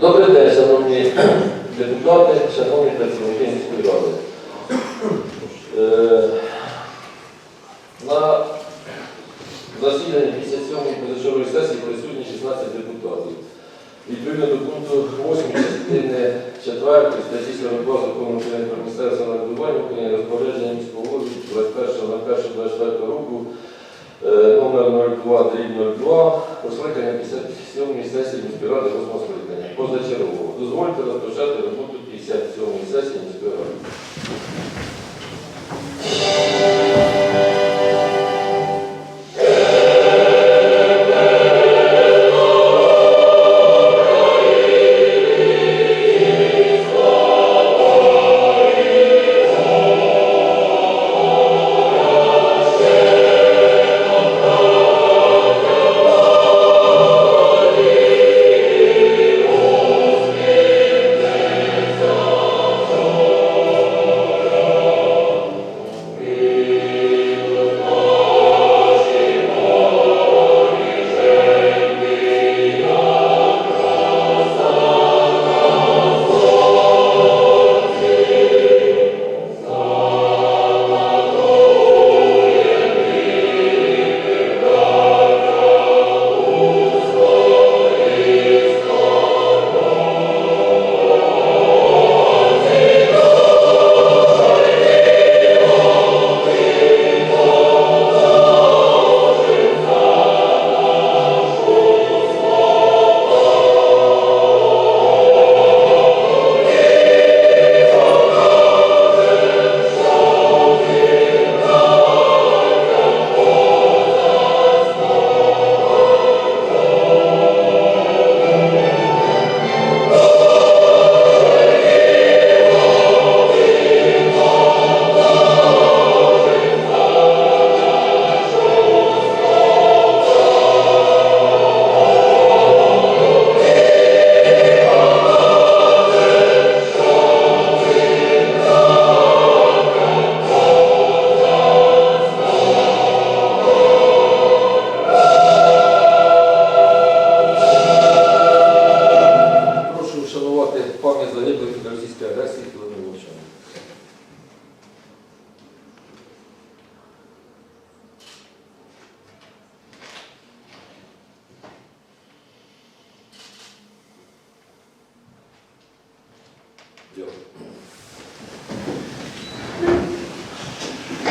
Добрий день, шановні депутати, шановні працівники міської ради.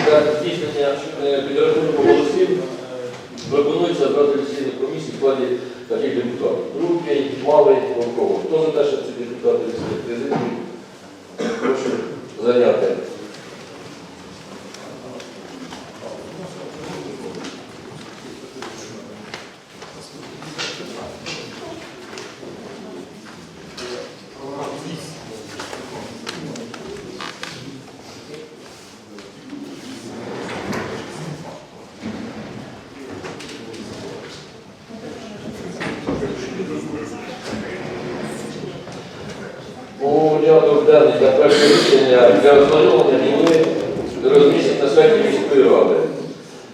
Для здійснення е, підрахунку голосів е, пропонується брати лічильні комісії в складі таких депутатів. Рудкий, Малий, Волков. Хто за те, щоб ці депутати президії? Прошу зайняти. Порядок денний для першого рішення для ознайомлення були розміщені на сайті міської ради.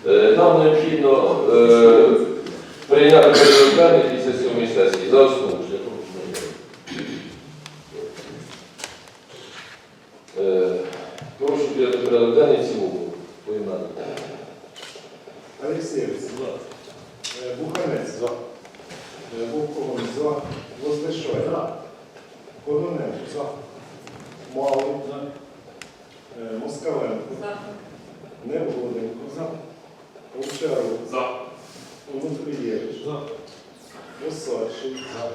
Е, Нам необхідно е, прийняти порядок денний після сьомої сесії за основу. шляхом. Е, Прошу прийняти порядок денний в цілому. Поєднати. Алексеєвець. Е, Буханець. За. Е. За. Кононенко. За. Малий. За. Е, Москаленко. За. Овчаров. За. Осадчий. За.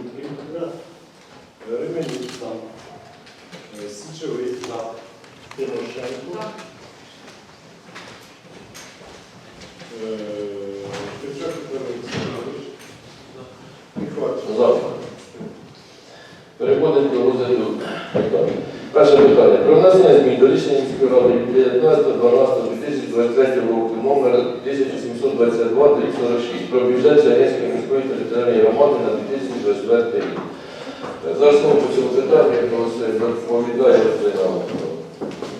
Уткін. За. Ременюк. За. Е, Січовий. За. Тимошенко. За. Е, Петрак Петро Олександрович. Михайлович. Завтра. Переходимо до розгляду питань. Перше питання. Про внесення змін до рішення міської ради від 19.12.2023 року номер 1722 46 про бюджет Чернецької міської територіальної громади на 2024 рік. За основу по цьому питанню я просив доповідає Литвина.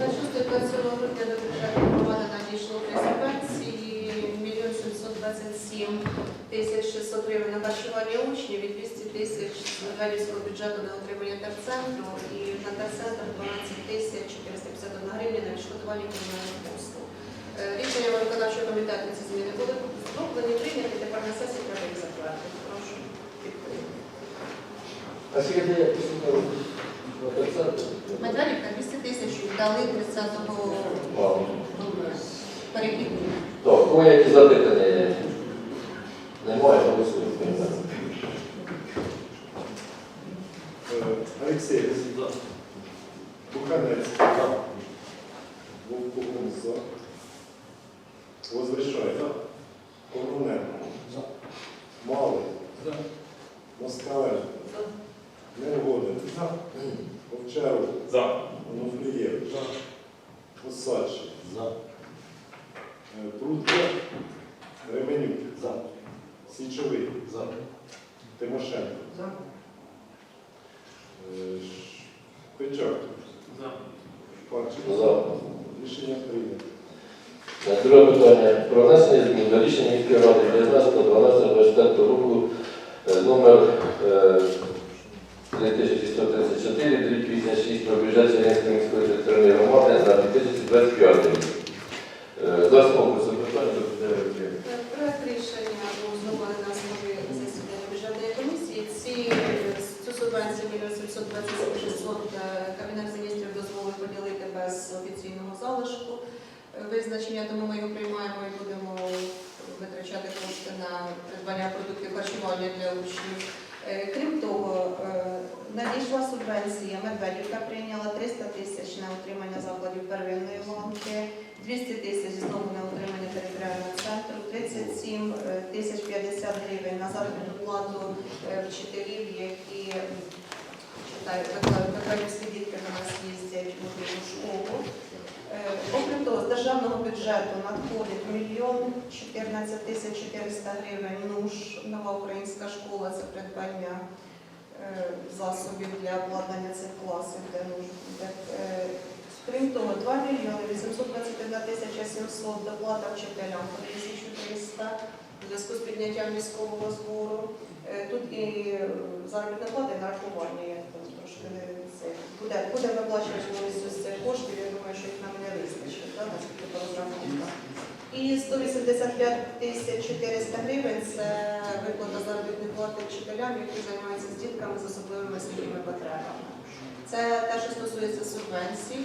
На 6 27 грудня до бюджетної громади надійшло три субвенції 1 727 тисяч 600 гривень учнів і 200 Медведівського бюджету на отримання терцентру і на терцентр 12 тисяч 451 гривня на відшкодування комунальних послуг. Е, Рішення виконавчого комітету ці зміни були зроблені, прийняті, тепер на сесії треба їх затвердити. Прошу підтримати. А скільки ти послухав на? Медведівка 200 тисяч дали 30-го Мало. Так, кого які запитання є? Немає, голосуємо. Алексєєв. Буханець. Вовкун за. Возвишай. Кононенко. Малий. Москаленко. Невгодин. Овчаров. Онуфрієв. Осадчий. Е, Прудко. Ременюк. Січовий. Тимошенко. Е, Печак. За. Рішення прийнято. Е, Друге питання. Про внесення змін до рішення міської ради 19.12.24 року е, номер е, 3134, 256 про бюджет Чернівської міської територіальної громади на 2025 рік. Е, За основу запитання до Петра Проект рішення був зроблений на основі засідання бюджетної комісії. Ці, е, цю субвенцію 1 727 600 е, Кабінет міністрів дозволив поділити без офіційного залишку е, визначення, тому ми його приймаємо і будемо витрачати кошти на придбання продуктів харчування для учнів. Е, Крім того, е, надійшла субвенція, Медведівка прийняла 300 тисяч на утримання закладів первинної ланки, 200 тисяч знову на утримання територіального центру, 37 е, тисяч 50 гривень на заробітну плату вчителів, які викладівські дітки до нас їздять у школу. Е, Окрім того, з державного бюджету надходить мільйон 14 тисяч 400 гривень. НУШ, нова українська школа, це придбання е, засобів для обладнання цих класів, де нуж- е, Крім того, 2 мільйони 821 тисяча 700 доплата вчителям по 1300 у зв'язку з підняттям військового збору. Тут і заробітна плата, і нарахування, я трошки це. Буде, буде виплачувати з цих коштів, я думаю, що їх нам не вистачить, да, наскільки по розрахунках. І 185 тисяч 400 гривень це виплата заробітної плати вчителям, які займаються з дітками з особливими освітніми потребами. Це те, що стосується субвенцій.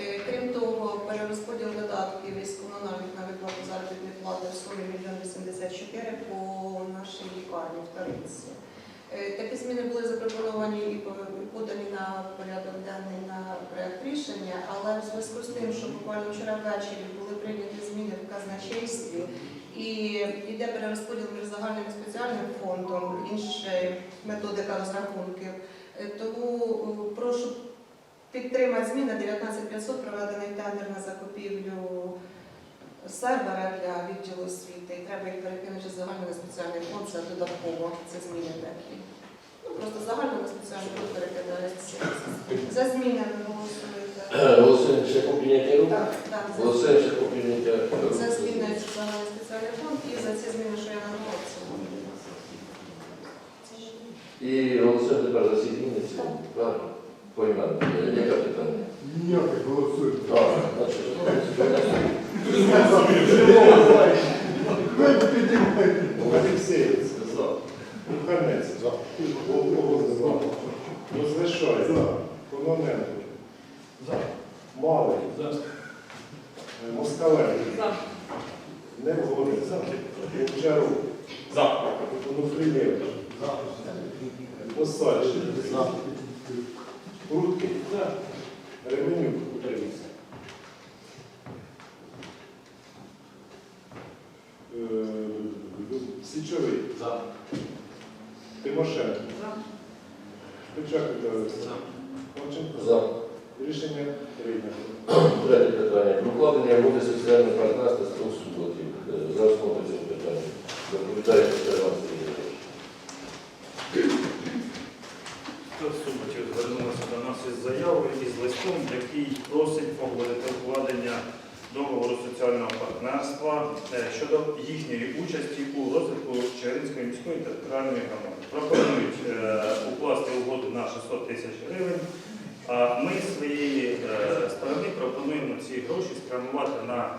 Е, Крім того, перерозподіл додатків із комунальних на виплату заробітної плати в сумі 1 84 по нашій лікарні в Тариці. Е, Такі зміни були запропоновані і подані на порядок денний на проект рішення, але в зв'язку з тим, що буквально вчора ввечері були прийняті зміни в казначействі і йде перерозподіл між загальним і спеціальним фондом, інша методика розрахунків. Е, Тому е, прошу підтримати зміни 19500 проведений тендер на закупівлю сервера для відділу освіти. І треба їх перекинути з на спеціальний фонд, це додатково, це зміни такі. Ну, просто загально на спеціальний фонд перекидається. За зміни голосуєте. Голосуємо ще по прийняття рук. Так, так, Голосуємо ще по прийняття рук. за зміни загальний спеціальний фонд і за ці зміни, що я в. І голосуємо тепер за всі зміни. ці. Правильно? Поіменно. Е, Яке питання? Ніяких голосують. А, значить, Алексєєв. Буханець. Вовкун. Возвишай. Кононенко. Малий. Е, Москаленко. Невгодин. Овчаров. Онуфрієв. Осадчий. Прудкий. Ременюк. Е, Січовий. Тимошенко. Печак Марченко. За. Рішення прийнято. Третє питання. Про укладення угоди соціального партнерства з двох суботів. За основу цього питання. Доповідає Петро Іван Сергійович. Суботів звернулася до нас із заявою із листом, громадянства е, щодо їхньої участі у розвитку Чигиринської міської територіальної громади. Пропонують е, укласти угоду на 600 тисяч гривень. А ми з своєї е, сторони пропонуємо ці гроші спрямувати на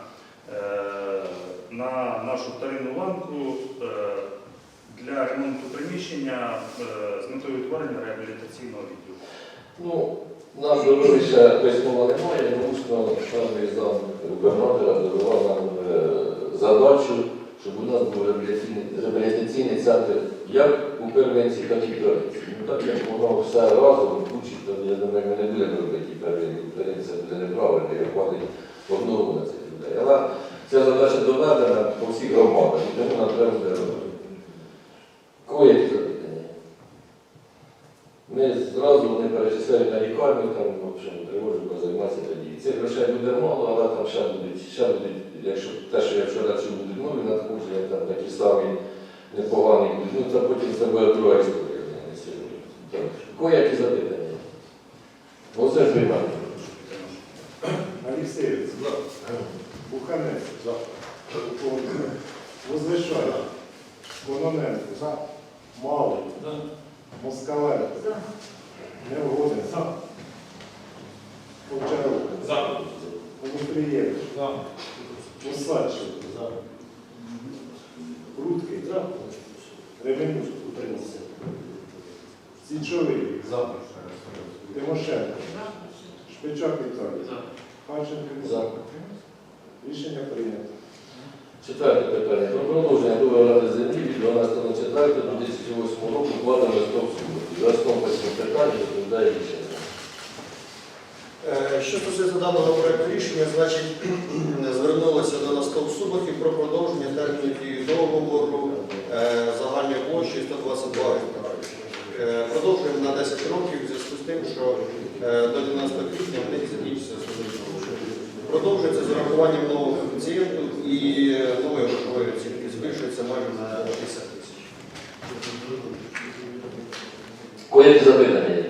на нашу вторинну ланку для ремонту приміщення з метою утворення реабілітаційного відділу. Ну, Нам дорогу письмова немає, тому що певний зам губернатора дарував нам задачу, щоб у нас був реабілітаційний, центр як у первинці, так і в первинці. Ну так як воно все разом включить, я думаю, ми не будемо робити первинці, первинці буде неправильно, і хватить одного на цих людей. Але ця задача доведена по всіх громадах, і тому нам треба буде робити. Кого є які? Ми зразу вони перечисляють на лікарню, там, в общем, тривожимо займатися тоді. Цих грошей буде мало, але там ще будуть, ще будуть, якщо те, що я вчора чув, будуть нові надходження, там такі самі непогані. Ну, це потім це буде друга історія, не сьогодні. Так, Кого які запитання? Оце ж приймання. Алексеєвець. Буханець. Возвишай. Кононенко. Малий. Москаленко. Невгодин. Овчарук. Онуфрієвич. Осадчий. Рудкий. Ременюк. Січовий. Тимошенко. Шпичак Віталій. Харченко За. Рішення прийнято. Четверте питання. Про продовження договору ради землі від 12.04 до 2008 року вкладено стоп суботи. За розповідає рішення. Е, Що стосується даного проекту рішення, значить звернулося до нас ТОВ Суботів про продовження терміну дії договору е, загальною площею 122 гектари. Е, Продовжуємо на 10 років в зв'язку з тим, що е, до 12 квітня в них закінчиться судовий Продовжується з урахуванням нового коефіцієнту і нової грошової оцінки збільшується майже на 50 тисяч. Кого запитання? є?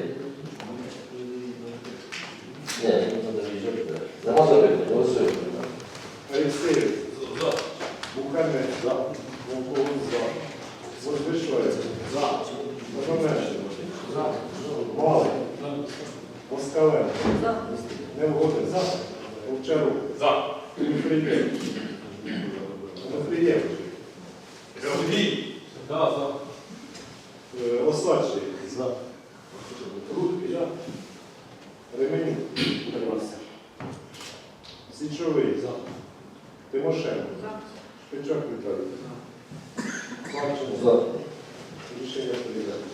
Ні, не треба виїжджати. Нема запитань, голосуємо. Алексеєвець. Буханець. Вовковий. Возвишай. Кононенко. Малий. Москаленко. Невгодин. Овчарук. Онуфрієвич. Онуфрієвич. Е, Осадчий. Рудкий. Ременюк. Січовий. За. Тимошенко. Шпичак Віталій. Харченко. За. Рішення прийнято.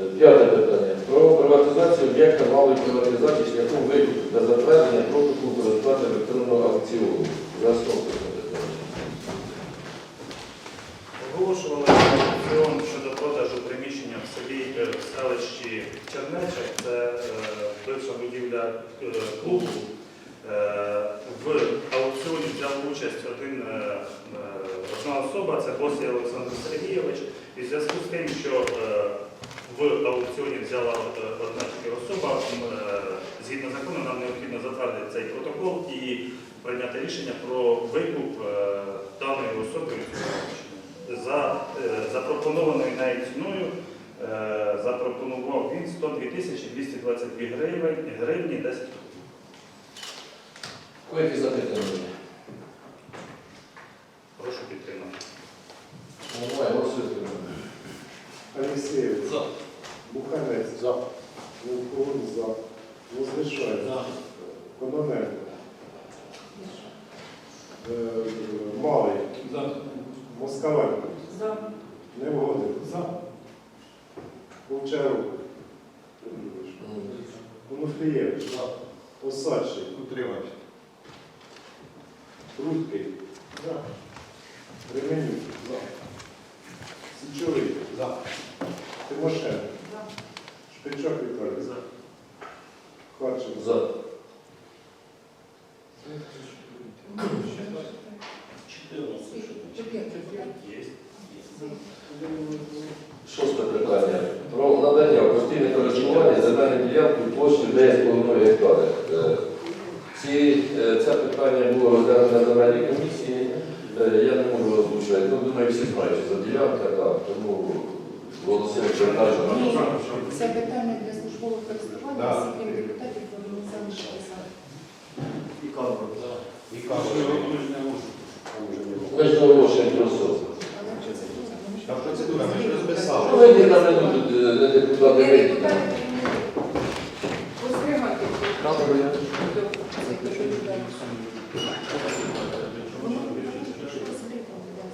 Е, П'яте питання. Про приватизацію об'єкта малої приватизації шляхом викупу та затвердження протоколу про електронного аукціону. За основу питання. Оголошували аукціон щодо продажу приміщення в селі е, в селищі Чернеча, це е, бивша будівля е, клубу. Е, В аукціоні взяв участь один, е, одна особа, це Босій Олександр Сергійович. І в зв'язку з тим, що в аукціоні взяла одна тільки особа, згідно закону, нам необхідно затвердити цей протокол і прийняти рішення про викуп даної особи за запропонованою нею ціною. Е, Запропонував він 102 тисячі 222 гривень, гривні 10 копійок. Кого які запитання? Прошу підтримати. Немає, голосуємо. Алексеєвець. Буханець. Вовковий. За. Возвишай. Кононенко. Е, Малий. Москаленко. Невгодин. Овчарук. Онуфрієвич. Осадчий. Рудкий. Ременюк. Січовий. Тимошенко. Шпичак Віталій. За. Харченко. За. Є. Шосте питання. Про надання в постійне користування земельної ділянки площею 9,5 гектари. Е, Ці, е, це питання було розглянуто на земельній комісії. Е, Я не можу озвучувати. Ну, думаю, всі знають, що за ділянка, так, тому голосуємо передачу. Ні, це питання для службового користування, всі крім депутатів, вони залишилися. Ми ж оголошуємо про особу. Та процедура, ми ж розписали. Ну, ви на минуту депутати Є вийдіть. депутати, Устримати.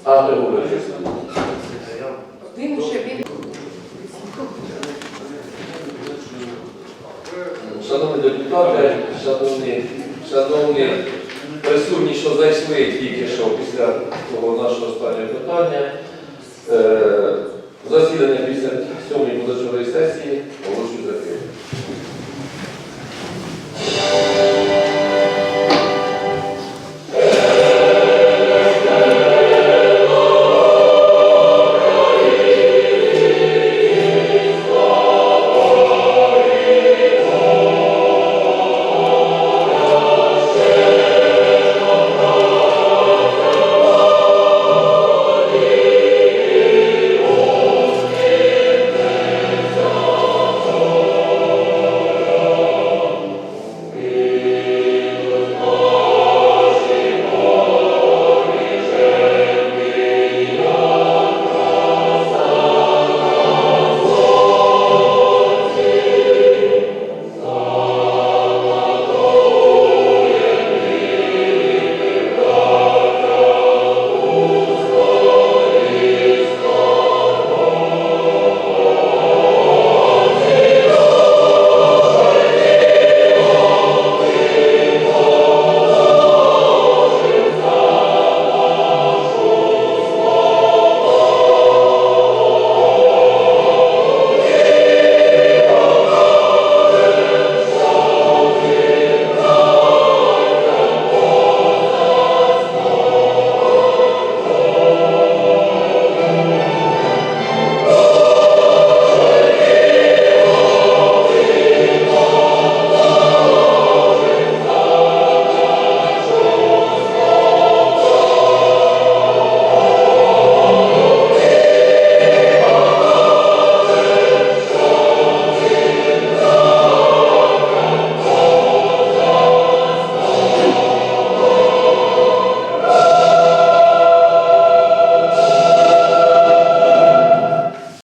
А, Григорович. Я Він ще він. Шановні депутати, шановні, шановні присутні, що зайшли тільки що після того нашого останнього питання. Е, Засідання 57-ї позачової сесії